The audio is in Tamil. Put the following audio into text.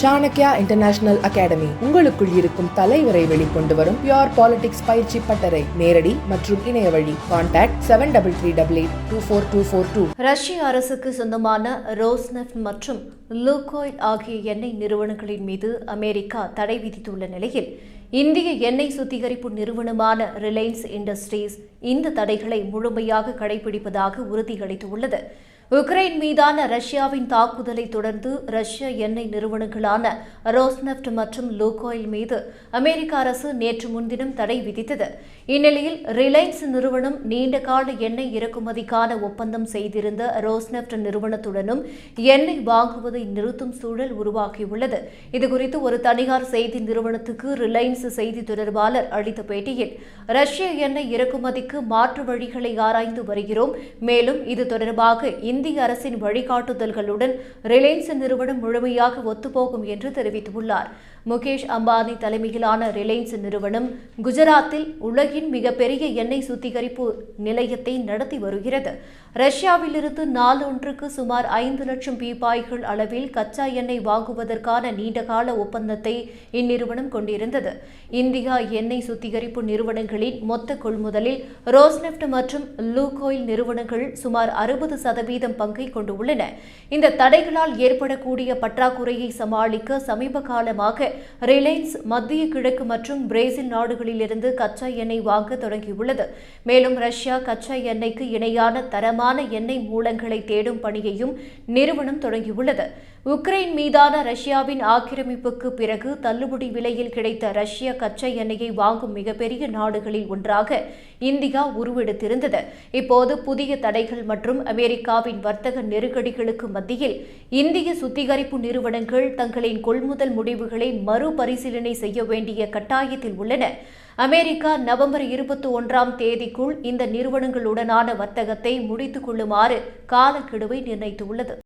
சாணக்யா இன்டர்நேஷனல் அகாடமி உங்களுக்குள் இருக்கும் தலைவரை வெளிக்கொண்டு வரும் பியோர் பாலிடிக்ஸ் பயிற்சி பட்டறை. நேரடி மற்றும் இணைய வழி. Contact seven double three double eight two four two four two ரஷ்ய அரசுக்கு சொந்தமான ரோஸ்நெஃப்ட் மற்றும் லூகோயில் ஆகிய எண்ணெய் நிறுவனங்களின் மீது அமெரிக்கா தடை விதித்துள்ள நிலையில் இந்திய எண்ணெய் சுத்திகரிப்பு நிறுவனமான ரிலையன்ஸ் இண்டஸ்ட்ரீஸ் இந்த தடைகளை முழுமையாக கடைபிடிப்பதாக உறுதியளித்துள்ளது. உக்ரைன் மீதான ரஷ்யாவின் தாக்குதலை தொடர்ந்து ரஷ்ய எண்ணெய் நிறுவனங்களான ரோஸ்நெஃப்ட் மற்றும் லூகோயில் மீது அமெரிக்க அரசு நேற்று முன்தினம் தடை விதித்தது. இந்நிலையில் ரிலையன்ஸ் நிறுவனம் நீண்டகால எண்ணெய் இறக்குமதிக்கான ஒப்பந்தம் செய்திருந்த ரோஸ்நெஃப்ட் நிறுவனத்துடனும் எண்ணெய் வாங்குவதை நிறுத்தும் சூழல் உருவாகியுள்ளது. இதுகுறித்து ஒரு தனியார் செய்தி நிறுவனத்துக்கு ரிலையன்ஸ் செய்தி தொடர்பாளர் அளித்த பேட்டியில் ரஷ்ய எண்ணெய் இறக்குமதிக்கு மாற்று வழிகளை ஆராய்ந்து வருகிறோம் மேலும் இது தொடர்பாக இந்திய அரசின் வழிகாட்டுதல்களுடன் ரிலையன்ஸ் நிறுவனம் முழுமையாக ஒத்துப்போகும் என்று தெரிவித்துள்ளார். முகேஷ் அம்பானி தலைமையிலான ரிலையன்ஸ் நிறுவனம் குஜராத்தில் உலகின் மிகப்பெரிய எண்ணெய் சுத்திகரிப்பு நிலையத்தை நடத்தி வருகிறது. ரஷ்யாவிலிருந்து நாளொன்றுக்கு சுமார் ஐந்து லட்சம் பீப்பாய்கள் அளவில் கச்சா எண்ணெய் வாங்குவதற்கான நீண்டகால ஒப்பந்தத்தை இந்நிறுவனம் கொண்டிருந்தது. இந்தியா எண்ணெய் சுத்திகரிப்பு நிறுவனங்களின் மொத்த கொள்முதலில் ரோஸ்நெஃப்ட் மற்றும் லூகோயில் நிறுவனங்கள் சுமார் அறுபது சதவீதம் பங்கை கொண்டுள்ளன. இந்த தடைகளால் ஏற்படக்கூடிய பற்றாக்குறையை சமாளிக்க சமீப காலமாக ரிலையன்ஸ் மத்திய கிழக்கு மற்றும் பிரேசில் நாடுகளிலிருந்து கச்சா எண்ணெய் வாங்க தொடங்கியுள்ளது. மேலும் ரஷ்யா கச்சா எண்ணெய்க்கு இணையான தரமான எண்ணெய் மூலங்களை தேடும் பணியையும் நிறுவனம் தொடங்கியுள்ளது. உக்ரைன் மீதான ரஷ்யாவின் ஆக்கிரமிப்புக்கு பிறகு தள்ளுபடி விலையில் கிடைத்த ரஷ்ய கச்சா எண்ணெயை வாங்கும் மிகப்பெரிய நாடுகளில் ஒன்றாக இந்தியா உருவெடுத்திருந்தது. இப்போது புதிய தடைகள் மற்றும் அமெரிக்காவின் வர்த்தக நெருக்கடிகளுக்கு மத்தியில் இந்திய சுத்திகரிப்பு நிறுவனங்கள் தங்களின் கொள்முதல் முடிவுகளை மறுபரிசீலனை செய்ய வேண்டிய கட்டாயத்தில் உள்ளன. அமெரிக்கா நவம்பர் இருபத்தி ஒன்றாம் தேதிக்குள் இந்த நிறுவனங்களுடனான வர்த்தகத்தை முடித்துக் கொள்ளுமாறு காலக்கெடுவை நிர்ணயித்துள்ளது.